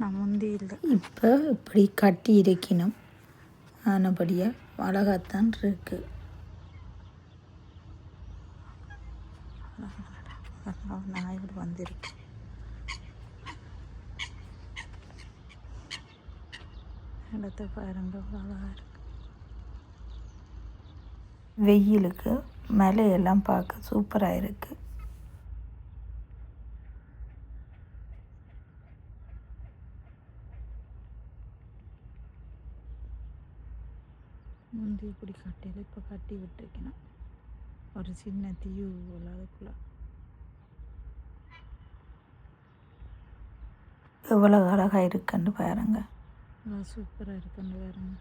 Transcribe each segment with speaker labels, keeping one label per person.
Speaker 1: நான் முந்தி இல்லை.
Speaker 2: இப்போ இப்படி கட்டி இருக்கணும் ஆனபடியாக அழகாத்தான் இருக்கு.
Speaker 1: நாய்கள் வந்திருக்கு இடத்த பாருங்க அவ்வளோ அழகா இருக்கு.
Speaker 2: வெயிலுக்கு மலையெல்லாம் பார்க்க சூப்பராக இருக்கு.
Speaker 1: முந்தி இப்படி கட்டியில் இப்போ கட்டி விட்டுருக்கணும் ஒரு சின்ன தீவு போல் அதுக்குள்ள.
Speaker 2: எவ்வளோ அழகாக இருக்குன்னு பாருங்க.
Speaker 1: சூப்பராக இருக்குன்னு பாருங்க.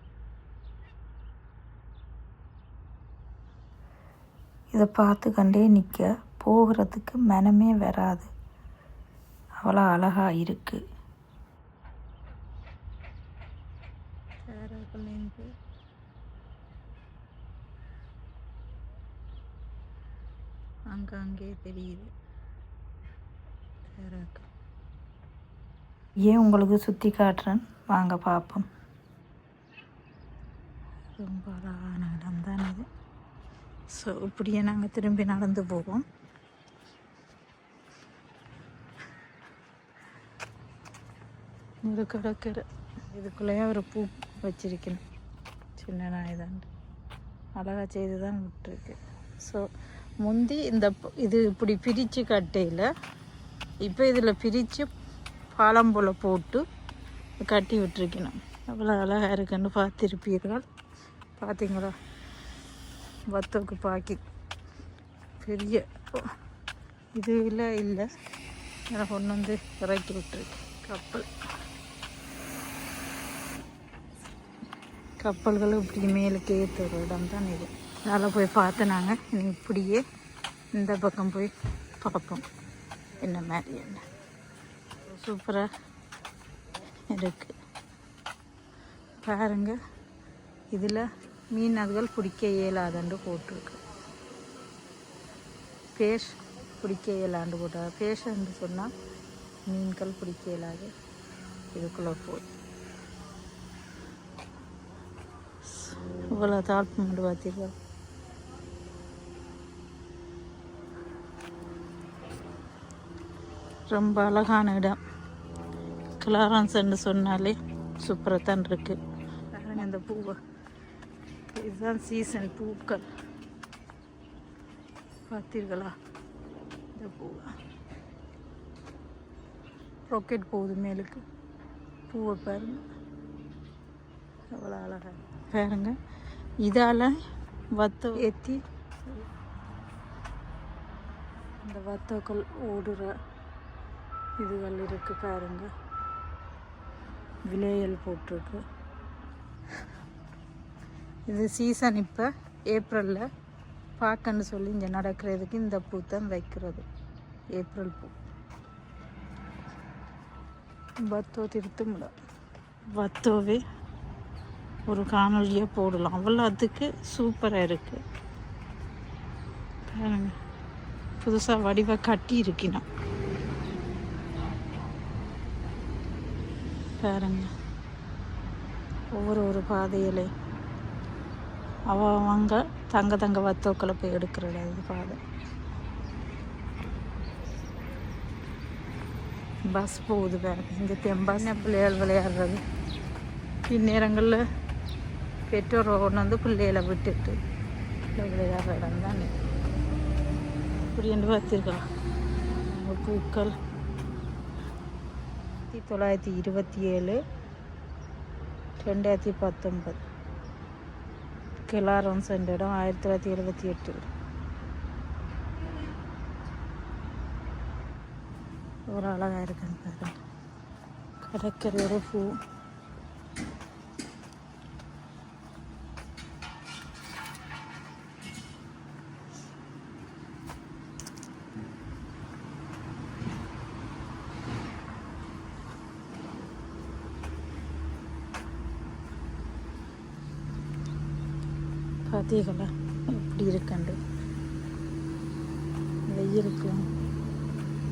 Speaker 2: இதை பார்த்து கண்டே நிற்க போகிறதுக்கு மனமே வராது. அவ்வளோ அழகாக இருக்குது
Speaker 1: தெரியுது.
Speaker 2: ஏன் உங்களுக்கு சுற்றி காட்டுறேன்? வாங்க பார்ப்போம்
Speaker 1: ரொம்ப அழகான இடம் தான் இது. ஸோ இப்படியே நாங்கள் திரும்பி நடந்து போவோம். இது கிடக்கிற இதுக்குள்ளேயே ஒரு பூ வச்சிருக்கணும் சின்ன நாய் தான். அழகாக செய்து தான் விட்டுருக்கு. ஸோ முந்தி இந்த இது இப்படி பிரித்து கட்டையில் இப்போ இதில் பிரித்து பாலம் போல் போட்டு கட்டி விட்டுருக்கணும். அவ்வளோ அழகாக இருக்குன்னு பார்த்துருப்பீர்கள். பார்த்தீங்களா வத்தோக்கு பாக்கி. பெரிய இது இல்லை இல்லை. எனக்கு ஒன்று வந்து இறக்கி விட்டுருக்கு கப்பல். கப்பல்களும் இப்படி மேலுக்கு ஏற்றுற இடம் தான் இது. அதில் போய் பார்த்து நாங்கள் இனி இப்படியே இந்த பக்கம் போய் பார்ப்போம். என்ன மாதிரி என்ன. சூப்பராக இருக்குது பாருங்க. இதில் மீனர்கள் பிடிக்க இயலாதுன்ட்டு போட்டிருக்கு. பேஷ் பிடிக்க இயலாண்டு போட்டா பேஷன்னு சொன்னால் மீன்கள் பிடிக்க இயலாது. இதுக்குள்ளே போய். இவ்வளோ தாழ்ப்பு மட்டும் பார்த்தீங்களா ரொம்ப அழகான இடம். கிளாரன்ஸ்ன்னு சொன்னாலே சூப்பராக தான் இருக்குது பாருங்க இந்த பூவை. இதுதான் சீசன் பூக்கள். பார்த்தீர்களா? இந்த பூவை. ராக்கெட் போகுது மேலுக்கு. பூவை பாருங்க. எவ்வளோ அழகாக பாருங்க. இதால் வத்த ஏற்றி இந்த வத்தக்கள் ஓடுற இதுகள் இருக்கு பாருங்க. விலையல் போட்டிருக்கு. இது சீசன் இப்போ ஏப்ரலில் பார்க்கன்னு சொல்லி இங்கே நடக்கிறதுக்கு இந்த பூ தான் வைக்கிறது. ஏப்ரல் பூ. வத்தோ திருத்துமுட பத்தோவே ஒரு காணொலியாக போடலாம். அவ்வளோ அதுக்கு சூப்பராக இருக்குது பாருங்க. புதுசாக வடிவாக கட்டி இருக்கணும் பாருங்க. ஒவ்வொரு ஒரு பாதையிலே அவ அவங்க தங்க தங்க வத்தோக்களை போய் எடுக்கிறது அது பாதை. பஸ் போகுது பாருங்க. இங்கே தெம்பான பிள்ளைகள் விளையாடுறது. இந்நேரங்களில் பெற்றோர் கொண்டு வந்து பிள்ளைகளை விட்டுட்டு விளையாடுற இடம் தான். இப்படி என்று பார்த்துருக்கலாம் பூக்கள். ஆயிரத்தி தொள்ளாயிரத்தி இருபத்தி ஏழு ரெண்டாயிரத்தி பத்தொன்பது. கிளாரன்ஸ் என்ற இடம் ஆயிரத்தி தொள்ளாயிரத்தி எழுபத்தி எட்டு. ஒரு அழகாக இருக்குன்னு பாருங்கள் கடற்கரையோட பூ. பார்த்தீங்களா எப்படி இருக்கண்டு. வெயிலுக்கு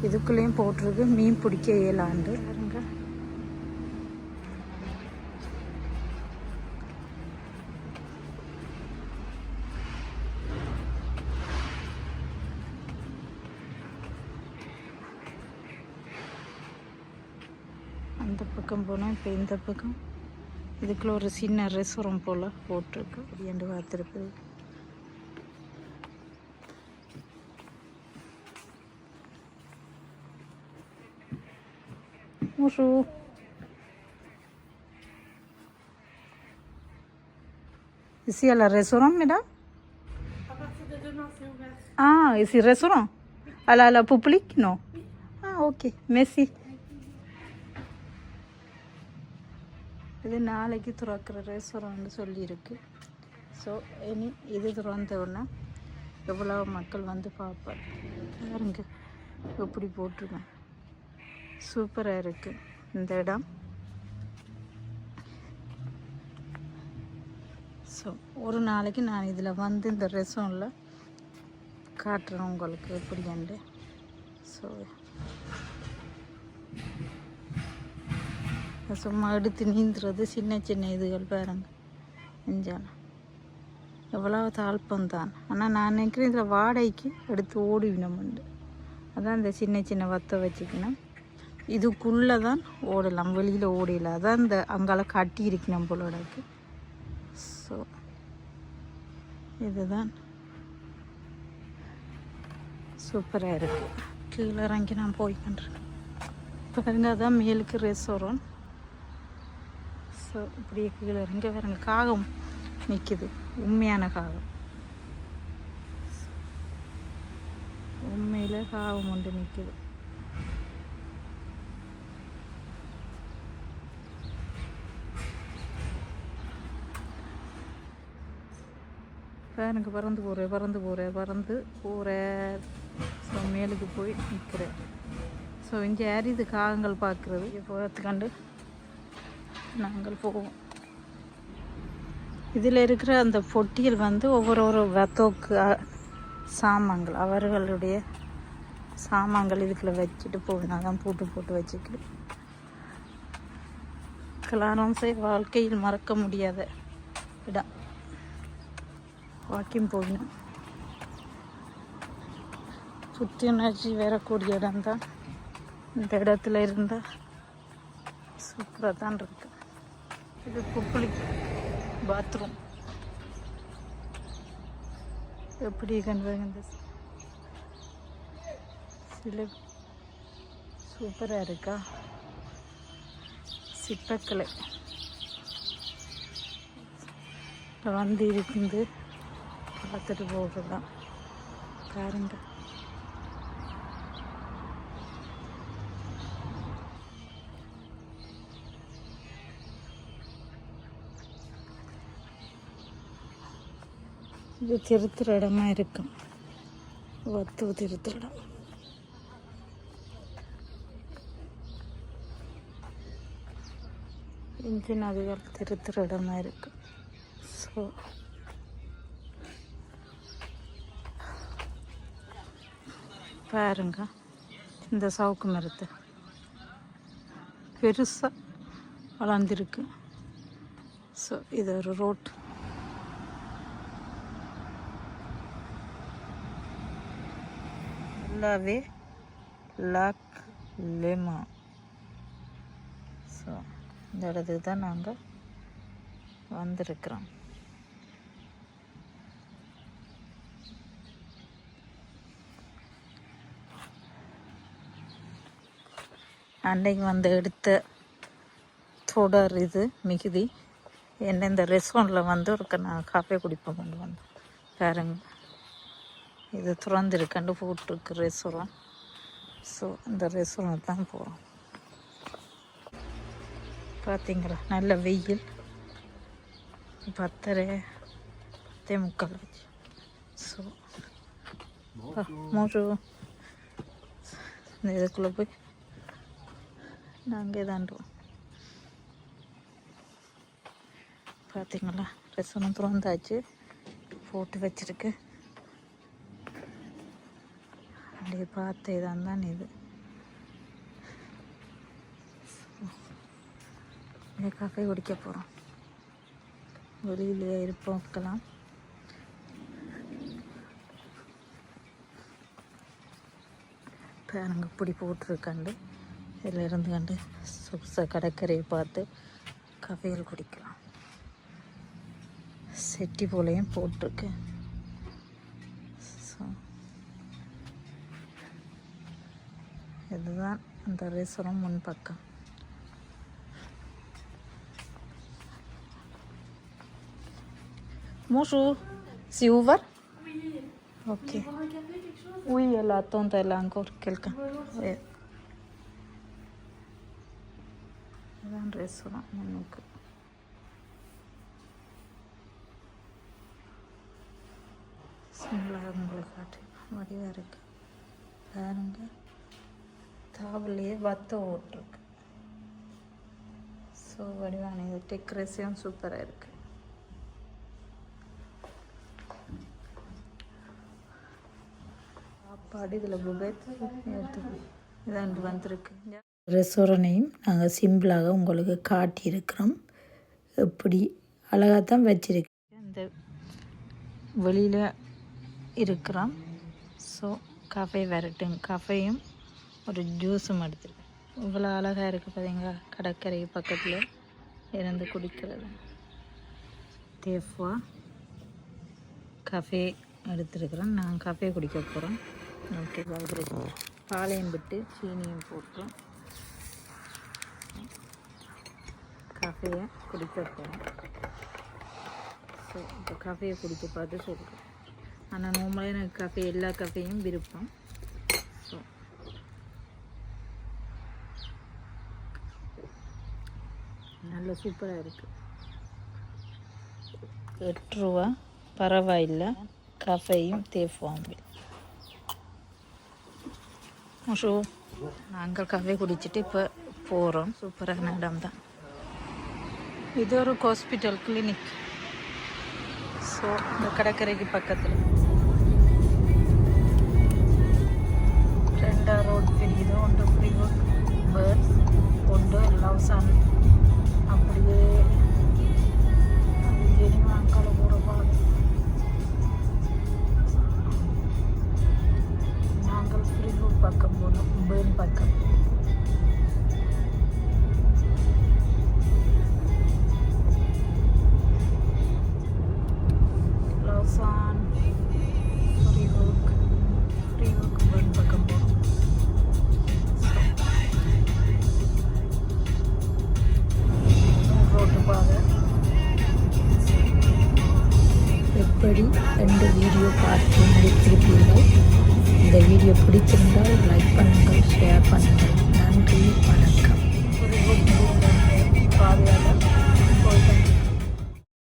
Speaker 1: இதுக்குள்ளேயும் போட்டிருக்கு. மீன் பிடிக்க இயலாண்டு. அந்த பக்கம் போனால் இப்போ இந்த பக்கம். இதுக்குள்ள ஒரு சின்ன ரெஸ்டாரண்ட் போல் போட்டிருக்கு அப்படின்ட்டு பார்த்துருக்குது Bonjour. Ici, à la restaurant, madame Ah, ici, restaurant À la, la public Non Ah, ok. Merci. இது நாளைக்கு திறக்கிற ரெஸ்டாரண்ட்னு சொல்லியிருக்கு. ஸோ இனி இது திறந்தவுடனே எவ்வளோ மக்கள் வந்து பார்ப்பார் பாருங்க எப்படி போட்டிருக்கேன் சூப்பராக இருக்குது இந்த இடம். ஸோ ஒரு நாளைக்கு நான் இதில் வந்து இந்த ரெசோனில் காட்டுறேன் உங்களுக்கு எப்படின்ட்டு ஸோ சும்மா எடுத்து நீந்துறது சின்ன சின்ன இதுகள் பாருங்க. செஞ்சாலும் எவ்வளோ தாழ்ப்பம் தான் ஆனால் நான் நினைக்கிறேன் இதில் வாடகைக்கு எடுத்து ஓடிவினோம்ண்டு அதான் இந்த சின்ன சின்ன வத்தை வச்சுக்கணும். இதுக்குள்ளே தான் ஓடலாம். வெளியில் ஓடல. அதான் இந்த அங்கால கட்டி இருக்கணும் போலோடக்கு ஸோ இதுதான். சூப்பராக இருக்குது கீழே இறங்கி நான் போய் பண்ணுறேன் பாருங்க அதான் மேலுக்கு ரெஸ்டாரண்ட் ஸோ இப்படியே கீழே இறங்கி பாருங்க காகம் நிற்கிது உண்மையான காகம். உண்மையில் காகம் ஒன்று நிற்கிது எனக்கு பறந்து போகிறேன் பறந்து போகிறேன் பறந்து போகிறேன் ஸோ மேலுக்கு போய் நிற்கிறேன் ஸோ இங்கே அரிது இது காகங்கள் பார்க்குறது. போகிறதுக்காண்டு நாங்கள் போவோம். இதில் இருக்கிற அந்த பொட்டியில் வந்து ஒவ்வொரு ஒரு வெத்தோக்கு சாமான்கள் அவர்களுடைய சாமான்கள் இதுக்குள்ளே வச்சுட்டு போகணும் அதான் பூட்டு போட்டு வச்சுக்கிட்டு. கிளாரன்ஸை வாழ்க்கையில் மறக்க முடியாத இடம். வாக்கிங் போகணும். புத்துணர்ச்சி வரக்கூடிய இடம்தான். இந்த இடத்துல இருந்தால் சூப்பராக தான் இருக்கு. இது குப்பளிக் பாத்ரூம் எப்படி கண்டு சில? சூப்பராக இருக்கா? சிற்பக்கலை. வந்து இருக்குது பார்த்துட்டு போக தான் பாருங்கள் இது திருத்துற இடமா இருக்கும் வத்து திருத்துற இடம். இன்ஜின் அதிகம் திருத்துற இடமா இருக்கு. ஸோ பாருங்க இந்த சவுக்கு மரத்தை. பெருசாக வளர்ந்துருக்கு. ஸோ இது ஒரு ரோட் ஃபுல்லாகவே லாக் லெமா ஸோ இந்த இடத்துக்கு தான் நாங்கள் வந்திருக்கிறோம். அன்னைக்கு வந்து எடுத்த தொடர் இது மிகுதி. என்ன இந்த ரெஸ்டாரண்ட்டில் வந்து ஒரு நான் காஃபி குடிப்போம் கொண்டு வந்தோம். பாருங்கள் இது திறந்துருக்கண்டு போட்டிருக்கு ரெஸ்டாரண்ட் ஸோ இந்த ரெஸ்டாரண்ட் தான் போகிறோம் பார்த்தீங்களா நல்ல வெயில். பத்தரை பத்தே முக்கால் வச்சு ஸோ மூன்று இந்த இதுக்குள்ளே போய் நாங்கள் இதாண்டுவோம் பார்த்தீங்களா ரெஸ்டாரண்ட் திறந்தாச்சு. போட்டு வச்சிருக்கு. அப்படியே பார்த்து இதான் தான் இது. இங்கே குடிக்க போகிறோம் வெளியிலேயே இருப்போம் இருக்கலாம் பாருங்க இப்படி போட்டிருக்காண்டு. இதில் இருந்து கண்டு சொகுச கடற்கரையை பார்த்து கவையில் குடிக்கலாம். செட்டி போலையும் போட்டிருக்கு ஸோ இதுதான் அந்த ரெஸ்டாரண்ட் முன் பக்கம் Bonjour, c'est ouvert Ok. Oui, elle attend, elle a encore quelqu'un. Oui. இதான் முன்னுக்கு சிம்பிளாக உங்களுக்கு காட்டு வடிவாக இருக்குது பாருங்கள் தாவலையே வத்த ஓட்டிருக்கு. ஸோ வடிவான இது டெக்கரேஷன் சூப்பராக இருக்கு. சாப்பாடு இதில் புகைத்து இதான் வந்திருக்கு.
Speaker 2: ரெஸ்டாரண்ட்டையும் நாங்கள் சிம்பிளாக உங்களுக்கு காட்டியிருக்கிறோம். எப்படி அழகாக தான் வச்சிருக்கு.
Speaker 1: இந்த வெளியில் இருக்கிறோம். ஸோ காஃபே வரட்டும். காஃபையும் ஒரு ஜூஸும் எடுத்துருக்கேன். இவ்வளோ அழகாக இருக்குது பார்த்தீங்களா கடற்கரை பக்கத்தில் இருந்து குடிக்கிறது. தேஃபா கஃபே எடுத்துருக்குறோம் நான் கஃபே குடிக்க போகிறோம் ஓகே பாலையும் விட்டு சீனியும் போட்டோம் கஃபையை குடிக்க போகிறோம் ஸோ இப்போ கஃபையை குடிக்க பார்த்து சொல்கிறேன் ஆனால் நார்மலாக எனக்கு கஃபே எல்லா கஃபையும் விருப்பம் ஸோ நல்ல சூப்பராக இருக்குது எட்டு ரூபா பரவாயில்லை. கஃபையும் தேஃபாம்பில் ஷோ நாங்கள் காஃபே குடிச்சிட்டு இப்போ போகிறோம் சூப்பரான இடம் தான் இது ஒரு ஹாஸ்பிட்டல் கிளினிக். ஸோ இந்த கடற்கரைக்கு பக்கத்தில். ரெண்டா ரோட் தெரியுது ஒன்று ஃப்ரீவுட் பேர்ஸ் ஒன்று லவ்சான் அப்படியே